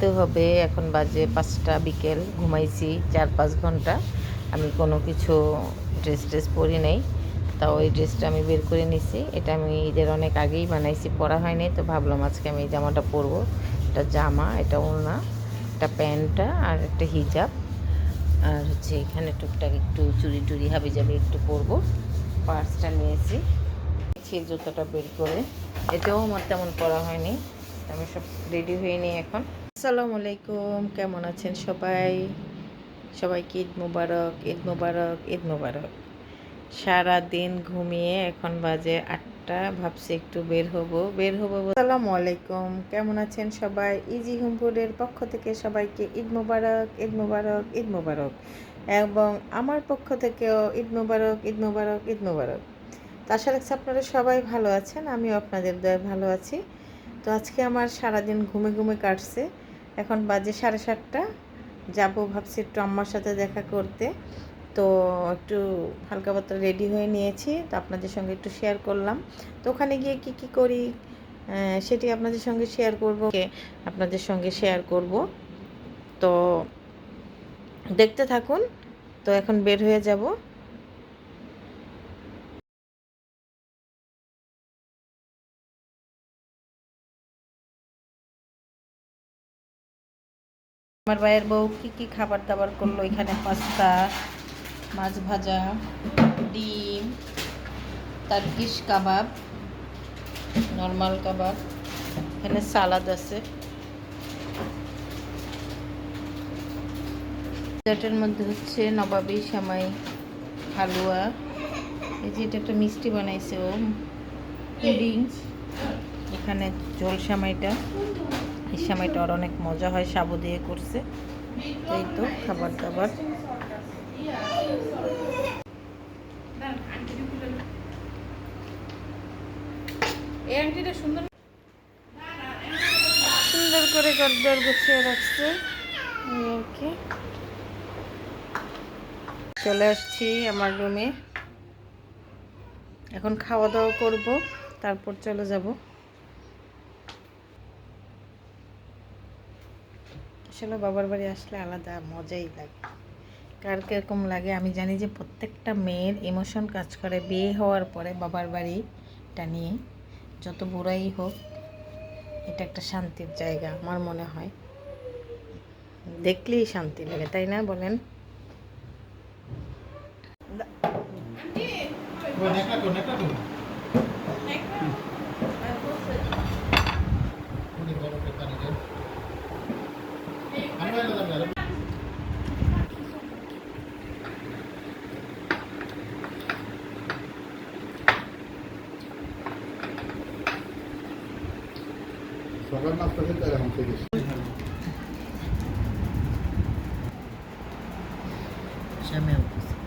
উঠতে হবে। এখন বাজে পাঁচটা বিকেল, ঘুমাইছি চার পাঁচ ঘণ্টা। আমি কোনো কিছু ড্রেস ট্রেস পরি নাই। তা ওই ড্রেসটা আমি বের করে নিছি। এটা আমি ঈদের অনেক আগেই বানাইছি, পরা হয়নি তো ভাবলাম আজকে আমি এই জামাটা পরবো। এটা জামা, এটা ওড়না একটা প্যান্টটা আর একটা হিজাব। আর হচ্ছে এখানে টুকটাক একটু চুরি টুরি হাবি যাবে একটু পরবো। পার্সটা নিয়েছি। সেই জুতোটা বের করে। এটাও আমার তেমন পরা হয়নি। আমি সব রেডি হয়ে নিই এখন। আসসালামু আলাইকুম, কেমন আছেন সবাই? সবাইকে ঈদ মুবারক? ঈদ মুবারক ঈদ মুবারক। সারা দিন ঘুমিয়ে এখন বাজে আটটা, ভাবছি একটু বের হব। বের হব আসসালামু আলাইকুম, কেমন আছেন সবাই? ইজি হোমপুরের পক্ষ থেকে সবাইকে ঈদ মুবারক ঈদ মুবারক ঈদ মুবারক। এবং আমার পক্ষ থেকেও ঈদ মুবারক ঈদ মুবারক ঈদ মুবারক। তো আশা রাখছি আপনারা সবাই ভালো আছেন, আমিও আপনাদের দয়ে ভালো আছি। তো আজকে আমার সারাদিন ঘুমে ঘুমে কাটছে। এখন বাজে সাড়ে সাতটা। যাব ভাবছি একটু আম্মার সাথে দেখা করতে। তো একটু হালকা পাতলা রেডি হয়ে নিয়েছি, তো আপনাদের সঙ্গে একটু শেয়ার করলাম। তো ওখানে গিয়ে কি কি করি? সেটি আপনাদের সঙ্গে শেয়ার করব। আপনাদের সঙ্গে শেয়ার করব। তো দেখতে থাকুন। তো এখন বের হয়ে যাব। আমার ভাইয়ের বউ কি কি খাবার দাবার করল এখানে? পাস্তা মাছ ভাজা ডিম তার্কিশ কাবাব নর্মাল কাবাব এখানে সালাদ আছে। ডেজার্টের মধ্যে হচ্ছে নবাবি সামাই হালুয়া। এই যে এটা একটা মিষ্টি বানাইছে ও। পুডিং। এখানে জল সামাইটা। এই সময়টা ওর অনেক মজা হয় সাবু দিয়ে করছে। এই তো খাবার দাবার। সুন্দর করে গদ্দর গুছিয়ে রাখছে। চলে আসছি আমার রুমে। এখন খাওয়া দাওয়া করব তারপর চলে যাব। আসলে বাবার বাড়ি আসলে আলাদা মজাই লাগে। কার কীরকম লাগে আমি জানি যে প্রত্যেকটা মেয়ের ইমোশন কাজ করে। বিয়ে হওয়ার পরে বাবার বাড়িটা নিয়ে যত বুড়াই হোক এটা একটা শান্তির জায়গা আমার মনে হয়। দেখলেই শান্তি লাগে তাই না বলেন? সকাল নাস্তা খেতে এখন থেকে সামনে উঠেছে